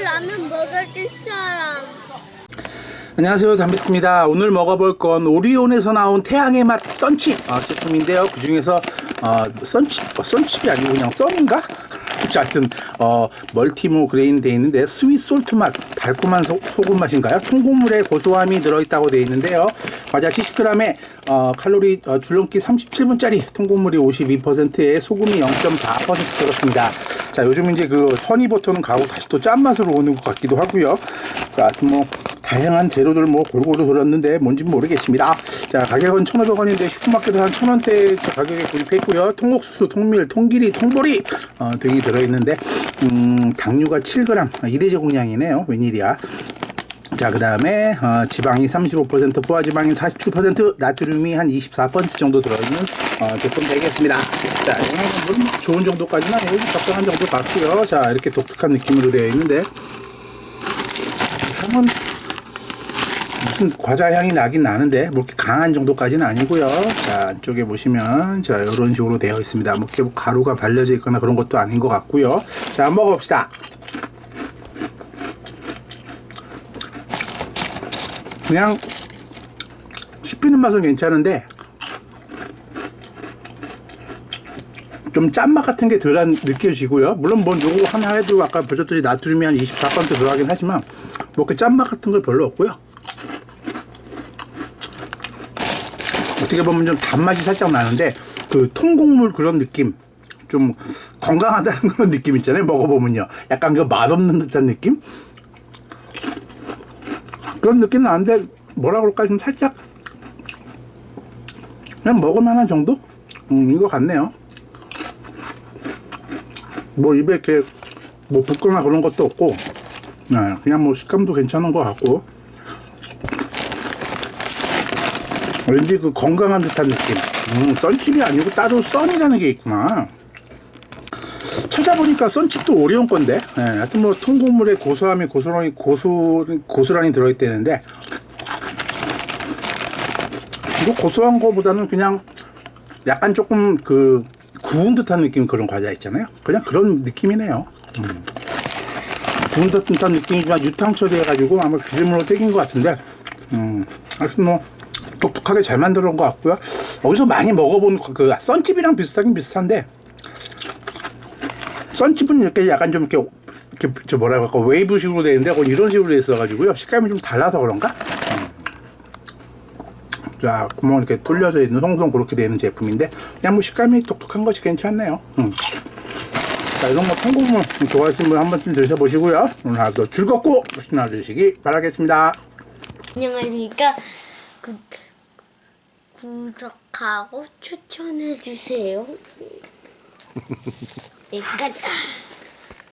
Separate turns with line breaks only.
라면 먹을 사람.
안녕하세요 담비스입니다 오늘 먹어볼 건 오리온에서 나온 태양의 맛 썬칩 어, 제품인데요 그 중에서 어, 썬칩 어, 썬칩이 아니고 그냥 썬인가? 자, 하여튼 어, 멀티모 그레인 돼 있는데 스윗 솔트 맛 달콤한 소, 소금 맛인가요? 통곡물에 고소함이 들어있다고 돼 있는데요 과자 70g에 어, 칼로리 어, 줄넘기 37분짜리 통곡물이 52%에 소금이 0.4% 들었습니다 자 요즘 이제 그 허니버터는 가고 다시 또 짠맛으로 오는 것 같기도 하고요 자 하여튼 뭐 다양한 재료들 뭐 골고루 들었는데 뭔지 모르겠습니다. 자 가격은 1,500원인데 슈퍼마켓에서 한 1,000원대 가격에 구입했고요. 통옥수수, 통밀, 통기리, 통보리 어, 등이 들어있는데 음, 당류가 7g, 이대 제공량이네요. 웬일이야. 자, 그 다음에, 어, 지방이 35%, 포화지방이 47%, 나트륨이 한 24% 정도 들어있는, 어, 제품 되겠습니다. 자, 이거는 뭐 좋은 정도까지는 아니고 적당한 정도 같고요. 자, 이렇게 독특한 느낌으로 되어 있는데, 향은 무슨 과자 향이 나긴 나는데 뭐 이렇게 강한 정도까지는 아니고요. 자 안쪽에 보시면 자 이런 식으로 되어 있습니다. 뭐 이렇게 가루가 발려져 있거나 그런 것도 아닌 것 같고요. 자 먹어봅시다. 그냥 씹히는 맛은 괜찮은데 좀 짠맛 같은 게 덜한 느껴지고요. 물론 뭐 요거 하나 해도 아까 보셨듯이 나트륨이 한 24% 들어가긴 하지만 뭐 그 짠맛 같은 거 별로 없고요. 어떻게 보면 좀 단맛이 살짝 나는데 그 통곡물 그런 느낌 좀 건강하다는 그런 느낌 있잖아요. 먹어보면요. 약간 그 맛없는 듯한 느낌? 그런 느낌 나는데 뭐라 그럴까 좀 살짝 그냥 먹을만한 정도? 음, 이거 같네요. 뭐 입에 이렇게 뭐 붓거나 그런 것도 없고 네, 그냥 뭐 식감도 괜찮은 것 같고 왠지 그 건강한 듯한 느낌 음, 썬칩이 아니고 따로 썬이라는 게 있구나 찾아보니까 썬칩도 오리온 건데 네, 하여튼 뭐 통곡물에 고소함이 고소란이 고소, 고스란히 들어있다는데 이거 고소한 거보다는 그냥 약간 조금 그 구운 듯한 느낌 그런 과자 있잖아요. 그냥 그런 느낌이네요. 음. 구운 듯한 느낌이지만 유탕 처리해가지고 아마 기름으로 튀긴 것 같은데, 음, 하여튼 뭐 독특하게 잘 만들어 놓은 것 같고요. 어디서 많이 먹어본 그 썬칩이랑 비슷하긴 비슷한데, 썬칩은 이렇게 약간 좀 이렇게, 이렇게 저 뭐라 그럴까 웨이브식으로 되어 있는데, 이런 식으로 되어 있어가지고요. 식감이 좀 달라서 그런가? 자, 구멍 이렇게 뚫려져 있는 송송 그렇게 되는 제품인데 그냥 뭐 식감이 독특한 것이 괜찮네요. 음. 자, 이런 거 통곡물 좋아하시는 분 한 번쯤 드셔보시고요. 오늘 하루도 즐겁고 신나주시기 바라겠습니다.
안녕하십니까. 구, 구독하고 추천해 주세요. 약간